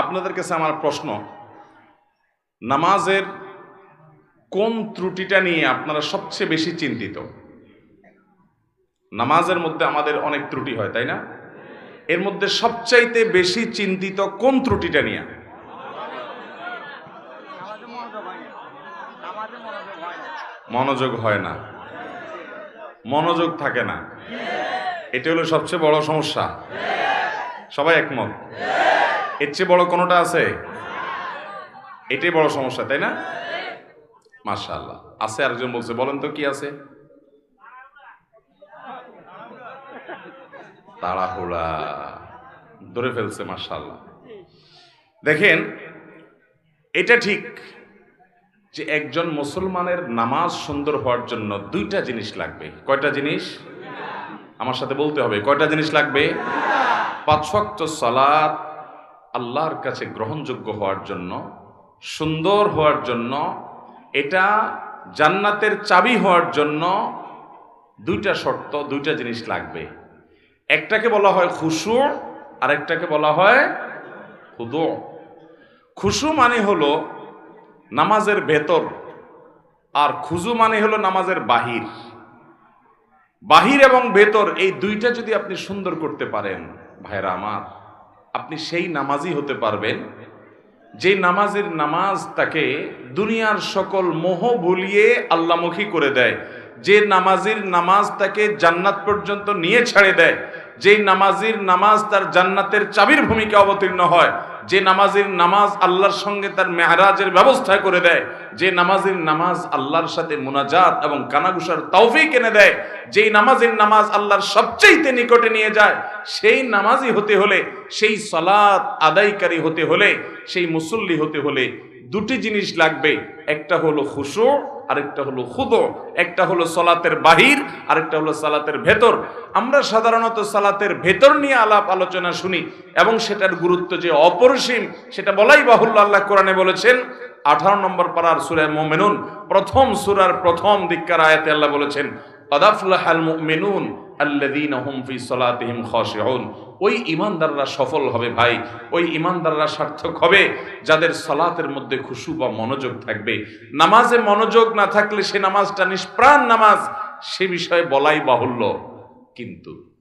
আপনাদের কাছে আমার প্রশ্ন। নামাজের কোন ত্রুটিটা নিয়ে আপনারা সবচেয়ে বেশি চিন্তিত? নামাজের মধ্যে আমাদের অনেক ত্রুটি হয়, তাই না? এর মধ্যে সবচাইতে বেশি চিন্তিত কোন ত্রুটিটা নিয়ে? মনোযোগ হয় না। মনোযোগ থাকে না। এটা হলো সবচেয়ে বড় সমস্যা। সবাই একমত? এর চেয়ে বড় কোনোটা আছে? এটাই বড় সমস্যা, তাই না? মাশাআল্লাহ। আছে আরেকজন বলছে, বলেন তো কি আছে? তাড়াহুড়া। ধরে ফেলছে, মাশাআল্লাহ। দেখেন, এটা ঠিক যে একজন মুসলমানের নামাজ সুন্দর হওয়ার জন্য দুইটা জিনিস লাগবে। কয়টা জিনিস? আমার সাথে বলতে হবে, কয়টা জিনিস লাগবে? পাঁচ সালাত আল্লাহর কাছে গ্রহণযোগ্য হওয়ার জন্য, সুন্দর হওয়ার জন্য, এটা জান্নাতের চাবি হওয়ার জন্য দুইটা শর্ত, দুইটা জিনিস লাগবে। একটাকে বলা হয় খুশু আর একটাকে বলা হয় খুদু। খুশু মানে হলো নামাজের ভেতর, আর খুজু মানে হলো নামাজের বাহির। বাহির এবং ভেতর, এই দুইটা যদি আপনি সুন্দর করতে পারেন, ভাইরা আমার আপনি সেই নামাজই হতে পারবেন। যে নামাজের নামাজ তাকে দুনিয়ার সকল মোহ ভুলিয়ে আল্লামুখী করে দেয়। যে নামাজির নামাজ তাকে জান্নাত পর্যন্ত নিয়ে ছেড়ে দেয়। যেই নামাজির নামাজ তার জান্নাতের চাবির ভূমিকা অবতীর্ণ হয়। যে নামাজের নামাজ আল্লাহর সঙ্গে তার মেহরাজের ব্যবস্থা করে দেয়, যে নামাজের নামাজ আল্লাহর সাথে মোনাজাত এবং কানাগুসার তৌফিক এনে দেয়, যেই নামাজের নামাজ আল্লাহর সবচেয়ে নিকটে নিয়ে যায়, সেই নামাজই হতে হলে, সেই সলাৎ আদায়কারী হতে হলে, সেই মুসল্লি হতে হলে দুটি জিনিস লাগবে। একটা হলো খুশু, আরেকটা হলো খুদ। একটা হলো সলাতের বাহির, আরেকটা হলো সালাতের ভেতর। আমরা সাধারণত সালাতের ভেতর নিয়ে আলাপ আলোচনা শুনি এবং সেটার গুরুত্ব যে অপরিসীম, সেটা বলাই বাহুল্য আল্লাহ কোরআনে বলেছেন। আঠারো নম্বর পাড়ার সুরায় মোমেনুন, প্রথম সুরার প্রথম দিককার আয়াতে আল্লাহ বলেছেন আদাফুল্লাহাল মুমিনুন আল্লাযীনা হুম ফি সালাতিহিম খাশিউন। ওই ইমানদাররা সফল হবে ভাই, ওই ইমানদাররা সার্থক হবে যাদের সলাতের মধ্যে খুশু বা মনোযোগ থাকবে। নামাজে মনোযোগ না থাকলে সে নামাজটা নিষ্প্রাণ নামাজ, সে বিষয়ে বলাই বাহুল্য। কিন্তু